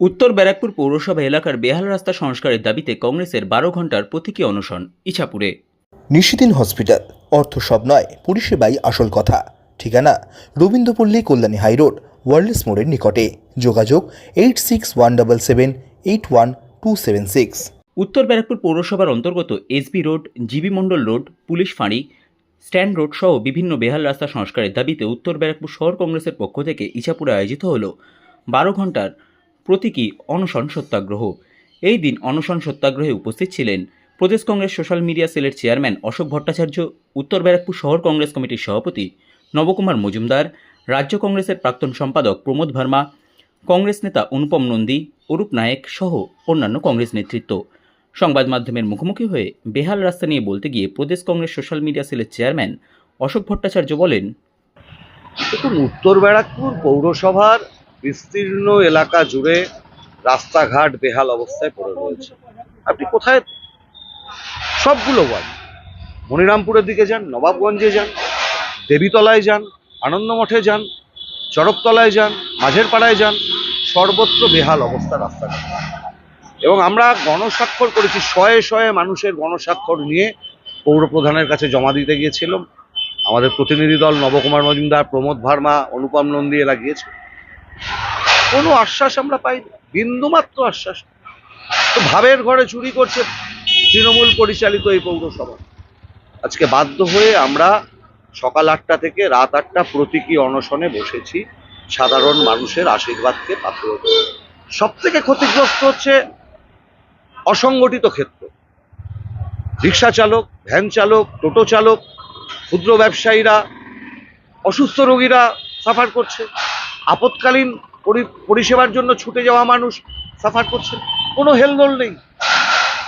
উত্তর ব্যারাকপুর পৌরসভা এলাকার বেহাল রাস্তা সংস্কারের দাবিতে কংগ্রেসের বারো ঘণ্টার প্রতীকী অনশন ইছাপুরে। নিশিদিন হসপিটাল অর্থ সব নয় পরিষেবাই আসল কথা। ঠিকানা রবীন্দ্রপল্লী কল্যাণী হাইরোড ওয়ার্ল্ডস মোড়ের নিকটে। যোগাযোগ eight six one double seven eight one two seven six. উত্তর ব্যারাকপুর পৌরসভার অন্তর্গত SB road GB Mondal road police ফাঁড়ি স্ট্যান্ড রোড সহ বিভিন্ন বেহাল রাস্তা সংস্কারের দাবিতে উত্তর ব্যারাকপুর শহর কংগ্রেসের পক্ষ থেকে ইছাপুরে আয়োজিত হল বারো ঘণ্টার প্রতীকী অনশন সত্যাগ্রহ। এই দিন অনশন সত্যাগ্রহে উপস্থিত ছিলেন প্রদেশ কংগ্রেস সোশ্যাল মিডিয়া সেলের চেয়ারম্যান অশোক ভট্টাচার্য, উত্তর ব্যারাকপুর শহর কংগ্রেস কমিটির সভাপতি নবকুমার মজুমদার, রাজ্য কংগ্রেসের প্রাক্তন সম্পাদক প্রমোদ ভার্মা, কংগ্রেস নেতা অনুপম নন্দী, অরূপ নায়েক সহ অন্যান্য কংগ্রেস নেতৃত্ব। সংবাদ মাধ্যমের মুখোমুখি হয়ে বেহাল রাস্তা নিয়ে বলতে গিয়ে প্রদেশ কংগ্রেস সোশ্যাল মিডিয়া সেলের চেয়ারম্যান অশোক ভট্টাচার্য বলেন উত্তর ব্যারাকপুর পৌরসভার বিস্তীর্ণ এলাকা জুড়ে রাস্তাঘাট বেহাল অবস্থায় পড়ে রয়েছে। আপনি কোথায়? সবগুলো ওয়ার্ড। মনিরামপুরের দিকে যান, নবাবগঞ্জে যান, দেবীতলায় যান, আনন্দমঠে যান, চরকতলায় যান মাঝের পাড়ায় যান, সর্বত্র বেহাল অবস্থা রাস্তাঘাট। এবং আমরা গণস্বাক্ষর করেছি, শয়ে শয়ে মানুষের গণস্বাক্ষর নিয়ে পৌর প্রধানের কাছে জমা দিতে গিয়েছিলাম। আমাদের প্রতিনিধি দল নবকুমার মজুমদার, প্রমোদ ভার্মা, অনুপম নন্দী এরা গিয়েছে। কোনো আশ্বাস আমরা পাইনি, বিন্দুমাত্র আশ্বাস। তো ভাবের ঘরে চুরি করছে তৃণমূল পরিচালিত এই পৌরসভা। আজকে বাধ্য হয়ে আমরা সকাল আটটা থেকে রাত আটটা প্রতীকী অনশনে বসেছি, সাধারণ মানুষের আশীর্বাদকে পাত্র সব থেকে ক্ষতিগ্রস্ত হচ্ছে অসংগঠিত ক্ষেত্র। রিক্সা চালক, ভ্যান চালক, টোটো চালক, ক্ষুদ্র ব্যবসায়ীরা, অসুস্থ রোগীরা সাফার করছে। আপৎকালীন পরি- পরিষেবার জন্য ছুটে যাওয়া মানুষ সাফার করছে। কোনো হেলদোল নেই।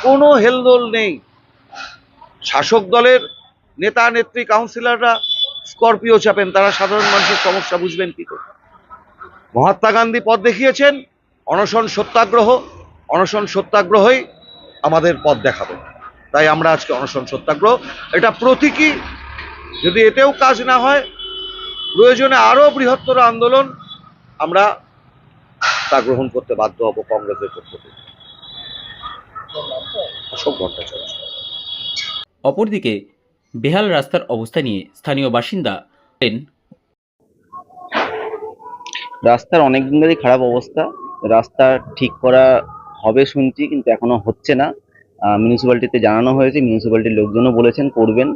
কোনো হেলদোল নেই। শাসক দলের নেতা, নেত্রী, কাউন্সিলররা স্করপিও চাপেন। তারা সাধারণ মানুষের সমস্যা বুঝবেন কি করে? মহাত্মা গান্ধী পথ দেখিয়েছেন, অনশন সত্যাগ্রহ, অনশন সত্যাগ্রহই আমাদের পথ দেখাবে। তাই আমরা আজকে অনশন সত্যাগ্রহ, এটা প্রতীকী। যদি এতেও কাজ না হয়, প্রয়োজনে আরও বৃহত্তর আন্দোলন আমরা তা গ্রহণ করতে বাধ্য হব কংগ্রেসের পক্ষ থেকে। অশোক ভট্টাচার্য অপরদিকে বেহাল রাস্তার অবস্থা নিয়ে স্থানীয় বাসিন্দা রাস্তার অনেক দিন ধরেই খারাপ অবস্থা। রাস্তা ঠিক করা হবে শুনছি কিন্তু এখনও হচ্ছে না। মিউনিসিপ্যালিটিতে জানানো হয়েছে মিউনিসিপ্যালিটির লোকজনও বলেছেন করবেন।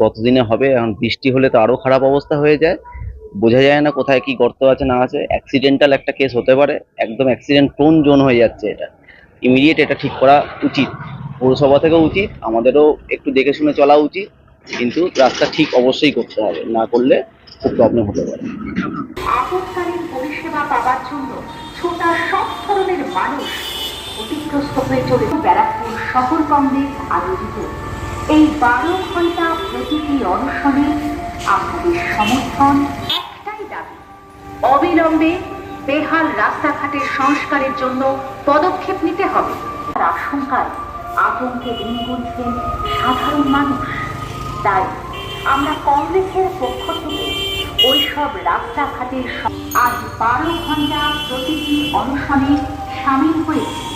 কতদিনে হবে? এখন বৃষ্টি হলে তো আরও খারাপ অবস্থা হয়ে যায়। বোঝা যায় না কোথায় কি গর্ত আছে, না আছে। অ্যাক্সিডেন্টাল একটা কেস হতে পারে। একদম অ্যাক্সিডেন্ট প্রোন জোন হয়ে যাচ্ছে এটা। ইমিডিয়েট এটা ঠিক করা উচিত। পৌরসভা থেকেও উচিত, আমাদেরও একটু দেখে শুনে চলা উচিত। কিন্তু রাস্তা ঠিক অবশ্যই করতে হবে। না করলে খুব প্রবলেম হতে পারে। আপৎকালীন পরিষেবা জন্য ছোটা সব ধরনের মানুষ হয়ে চলে ব্যারাকপুর শহর আয়োজিত এই বারো ঘণ্টা প্রতিটি অনশনে আপনাদের সমর্থন একটাই দাবি। অবিলম্বে বেহাল রাস্তাঘাটের সংস্কারের জন্য পদক্ষেপ নিতে হবে। আর আশঙ্কায় আতঙ্কে দিন গুনছেন সাধারণ মানুষ। তাই আমরা কংগ্রেসের পক্ষ থেকে ওইসব রাস্তাঘাটের আজ বারো ঘণ্টা প্রতিটি অনশনে সামিল হয়েছে।